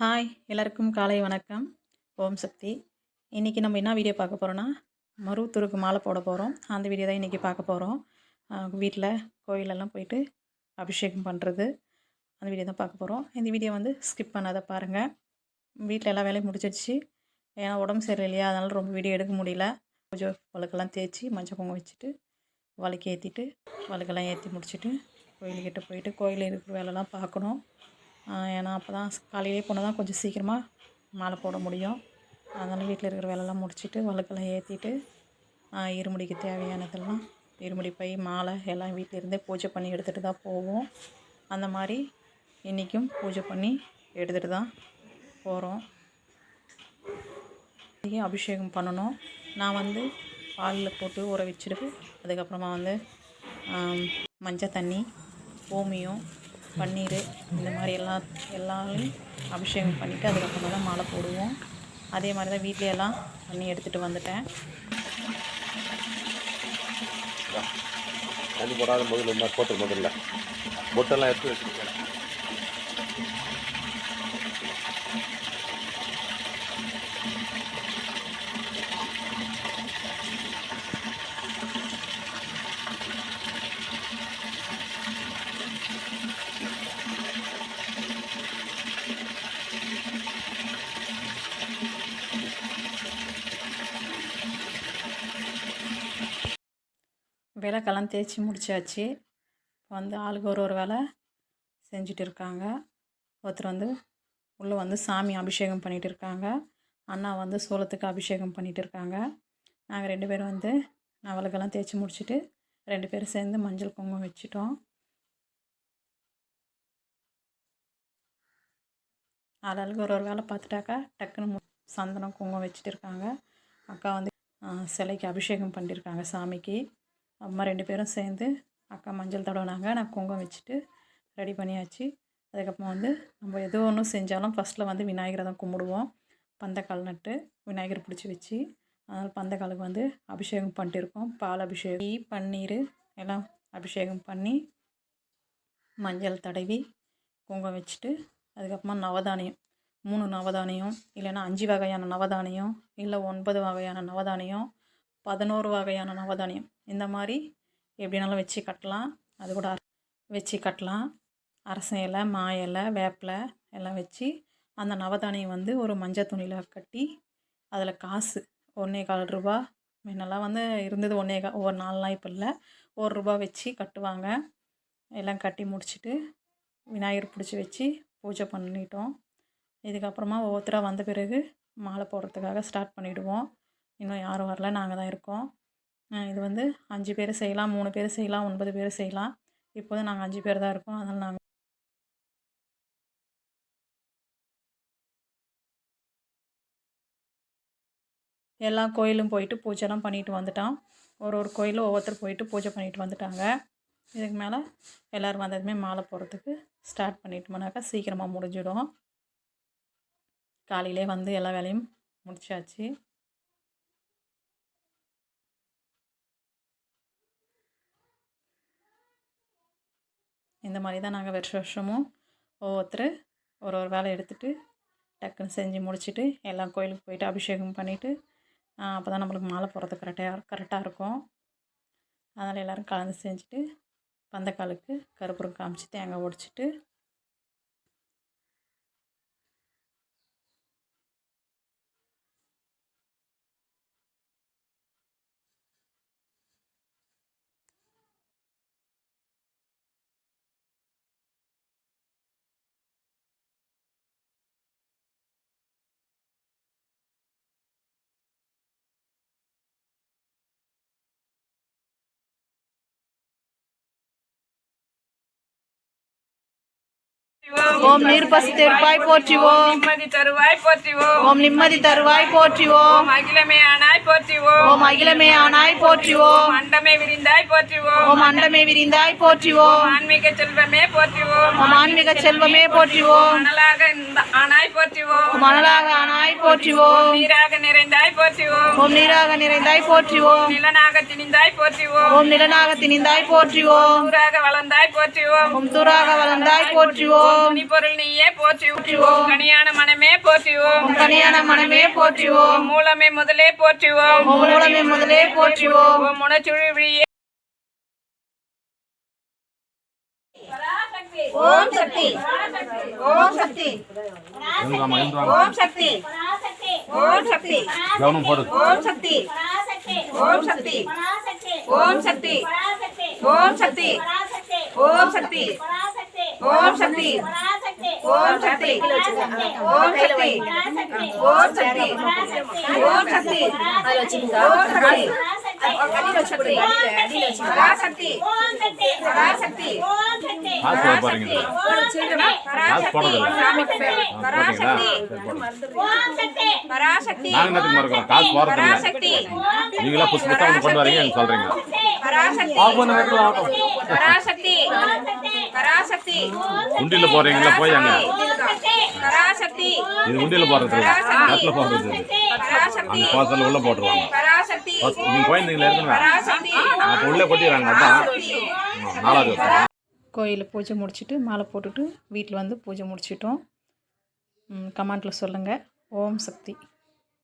Hi எல்லாருக்கும் காலை வணக்கம். ஓம் சக்தி. இன்றைக்கி நம்ம என்ன வீடியோ பார்க்க போகிறோன்னா மருவத்தூருக்கு மாலை போட போகிறோம் அந்த வீடியோ தான் இன்றைக்கி பார்க்க போகிறோம் வீட்டில் கோயிலெல்லாம் போயிட்டு அபிஷேகம் பண்ணுறது அந்த வீடியோ தான் பார்க்க போகிறோம் இந்த வீடியோ வந்து ஸ்கிப் பண்ணாத பாருங்கள் வீட்டில் எல்லா வேலையும் முடிச்சிடுச்சு. ஏன்னா உடம்பு சரியில்லையா? அதனால் ரொம்ப வீடியோ எடுக்க முடியல. கொஞ்சம் வழுக்கெல்லாம் தேய்ச்சி மஞ்சள் குங்குமம் வச்சுட்டு வழுக்கு ஏற்றிட்டு வழுக்கெல்லாம் ஏற்றி முடிச்சுட்டு கோயிலுக்கிட்ட போயிட்டு கோயில் இருக்கிற வேலைலாம் பார்க்கணும். ஏன்னா அப்போ தான் காலையிலே போனால் தான் கொஞ்சம் சீக்கிரமாக மாலை போட முடியும். அதனால் வீட்டில் இருக்கிற வேலைலாம் முடிச்சுட்டு வழுக்கெல்லாம் ஏற்றிட்டு இருமுடிக்கு தேவையானதெல்லாம் இருமுடி பை மாலை எல்லாம் வீட்டிலேருந்தே பூஜை பண்ணி எடுத்துகிட்டு தான் போவோம். அந்த மாதிரி இன்றைக்கும் பூஜை பண்ணி எடுத்துகிட்டு தான் போகிறோம் அபிஷேகம் பண்ணணும். நான் வந்து பாலில் போட்டு ஊற வச்சுட்டு அதுக்கப்புறமா வந்து மஞ்சள் தண்ணி ஓமியம் பன்னீர் இந்த மாதிரி எல்லா எல்லாமே அபிஷேகம் பண்ணிவிட்டு அதுக்கப்புறமா தான் மாலை போடுவோம். அதே மாதிரி தான் வீட்ல எல்லாம் பண்ணி எடுத்துகிட்டு வந்துட்டேன். அது போடாத முதல்ல இந்த மாதிரி போட்டு முதல்ல. பொட்டெல்லாம் எடுத்து வச்சுருக்கேன். விளக்கெல்லாம் தேய்ச்சி முடிச்சாச்சு. இப்போ வந்து ஆளுக்கு ஒரு ஒரு வேலை செஞ்சுட்டு இருக்காங்க ஒருத்தர் வந்து உள்ளே வந்து சாமி அபிஷேகம் பண்ணிகிட்டு இருக்காங்க அண்ணா வந்து சோளத்துக்கு அபிஷேகம் பண்ணிகிட்டு இருக்காங்க நாங்கள் ரெண்டு பேரும் வந்து நவலுக்கெல்லாம் தேய்ச்சி முடிச்சுட்டு ரெண்டு பேரும் சேர்ந்து மஞ்சள் குங்குமம் வச்சுட்டோம். ஆளாளுக்கு ஒரு ஒரு வேலை பார்த்துட்டாக்கா டக்குன்னு சந்தனம் குங்குமம் வச்சுட்டு இருக்காங்க அக்கா வந்து சிலைக்கு அபிஷேகம் பண்ணியிருக்காங்க சாமிக்கு. அம்மா ரெண்டு பேரும் சேர்ந்து அக்கா மஞ்சள் தடவினாங்க. நான் குங்குமம் வச்சுட்டு ரெடி பண்ணியாச்சு. அதுக்கப்புறம் வந்து நம்ம எது ஒன்று செஞ்சாலும் ஃபஸ்ட்டில் வந்து விநாயகரை தான் கும்பிடுவோம். பந்தக்கால் நட்டு விநாயகர் பிடிச்சி வச்சு அதனால் பந்தக்காலுக்கு வந்து அபிஷேகம் பண்ணிட்டு இருக்கோம். பால் அபிஷேகம் டீ பன்னீர் எல்லாம் அபிஷேகம் பண்ணி மஞ்சள் தடவி குங்குமம் வச்சுட்டு அதுக்கப்புறமா நவதானியம். மூணு நவதானியம் இல்லைன்னா அஞ்சு வகையான நவதானியம் இல்லை ஒன்பது வகையான நவதானியம் பதினோரு வகையான நவதானியம். இந்த மாதிரி எப்படினாலும் வச்சு கட்டலாம். அது கூட வச்சு கட்டலாம். அரச இலை மா இலை வேப்பிலை எல்லாம் வச்சு அந்த நவதானியம் வந்து ஒரு மஞ்சள் துணியில் கட்டி அதில் காசு ஒன்றே கால் ரூபா. முன்னெல்லாம் வந்து இருந்தது ஒன்றே கா ஒரு நாள்லாம் இப்போ இல்லை. ஒரு ரூபா வச்சு கட்டுவாங்க. எல்லாம் கட்டி முடிச்சுட்டு விநாயகர் பிடிச்சி வச்சு பூஜை பண்ணிட்டோம். இதுக்கப்புறமா ஒவ்வொருத்தராக வந்த பிறகு மாலை போடுறதுக்காக ஸ்டார்ட் பண்ணிவிடுவோம் இன்னும் யாரும் வரல. நாங்கள் தான் இருக்கோம். இது வந்து அஞ்சு பேர் செய்யலாம் மூணு பேர் செய்யலாம் ஒன்பது பேர் செய்யலாம். இப்போது நாங்கள் அஞ்சு பேர் தான் இருக்கோம். அதனால் நாங்கள் எல்லா கோயிலும் போயிட்டு பூஜைலாம் பண்ணிட்டு வந்துட்டோம். ஒரு ஒரு கோயிலும் ஒவ்வொருத்தர் போயிட்டு பூஜை பண்ணிட்டு வந்துட்டாங்க. இதுக்கு மேலே எல்லோரும் வந்ததுமே மாலை போகிறதுக்கு ஸ்டார்ட் பண்ணிட்டோம்னாக்கா சீக்கிரமாக முடிஞ்சிடும். காலையிலே வந்து எல்லா வேலையும் முடிச்சாச்சு. இந்த மாதிரி தான் நாங்கள் வருஷ வருஷமும் ஒவ்வொருத்தர் ஒரு ஒரு வேலை எடுத்துகிட்டு டக்குன்னு செஞ்சு முடிச்சுட்டு எல்லா கோயிலுக்கு போயிட்டு அபிஷேகம் பண்ணிவிட்டு அப்போ தான் நம்மளுக்கு மாலை போகிறது கரெக்டாக கரெக்டாக இருக்கும். அதனால் எல்லோரும் கலந்து செஞ்சுட்டு பந்தக்காலுக்கு கருப்பூரம் காமிச்சு தேங்காய் உடைச்சிட்டு ஓம் நீர்பசி தருவாய் போற்றிவோம் நிம்மதி தருவாய் போற்றிவோம் ஓம் நிம்மதி தருவாய் போற்றிவோம் அகிலமே ஆனாய் போற்றிவோம் ஓம் அகிலமே ஆனாய் போற்றிவோம் அண்டமே விரிந்தாய் போற்றிவோம் ஓம் அண்டமே விரிந்தாய் போற்றிவோம் ஆன்மீக செல்வமே போற்றிவோம் ஓம் ஆன்மீக செல்வமே போற்றிவோம் மணலாக ஆனாய் போற்றிவோம் மணலாக ஆனாய் போற்றுவோம் நீராக நிறைந்தாய் போற்றுவோம் ஓம் நீராக நிறைந்தாய் போற்றுவோம் நிலனாக திணிந்தாய் போற்றுவோம் ஓம் நிலனாக திணிந்தாய் போற்றுவோம் ஊராக வளர்ந்தாய் போற்றுவோம் ஓம் தூராக வளர்ந்தாய் போற்றுவோம் துணிப்பொருள் நீயே போற்றுவோம். கனியான மனமே போற்றுவோம். கனியான மனமே போற்றுவோம். மூலமே முதலே போற்றுவோம். மூலமே முதலே போற்றுவோம். முனச்சுழியே ஓம் சக்தி. ஓம் சக்தி. ஓம் சக்தி. ஓம் சக்தி. ஓம் சக்தி. ஓம் சக்தி. ஓம் சக்தி. ஓம் சக்தி. ஓம் சக்தி. ஓம் சக்தி. ஓம் சக்தி. ஓம் சக்தி. ஓம் சக்தி. ஓம் சக்தி. ஓம் சக்தி. பராசக்தி பராசக்தி பராசக்தி பராசக்தி நீங்களா புதுசு புத்தகம் கொண்டு வரீங்க சொல்றீங்க. பராசக்தி பராசக்தி உண்டியில் போடுறீங்களா போய் அங்க. பராசக்தி. இது உண்டியில் போடுறது கட்டில் போடுறது. அந்த பாசல் உள்ள போட்டுருவாங்க. நீங்க பராசக்தி. அப்போ உள்ளே கொட்டிடுறாங்க. அதான் நாலாவது கோயிலில் பூஜை முடிச்சுட்டு மாலை போட்டுட்டு வீட்டில் வந்து பூஜை முடிச்சிட்டோம். கமெண்ட்டில் சொல்லுங்கள் ஓம் சக்தி.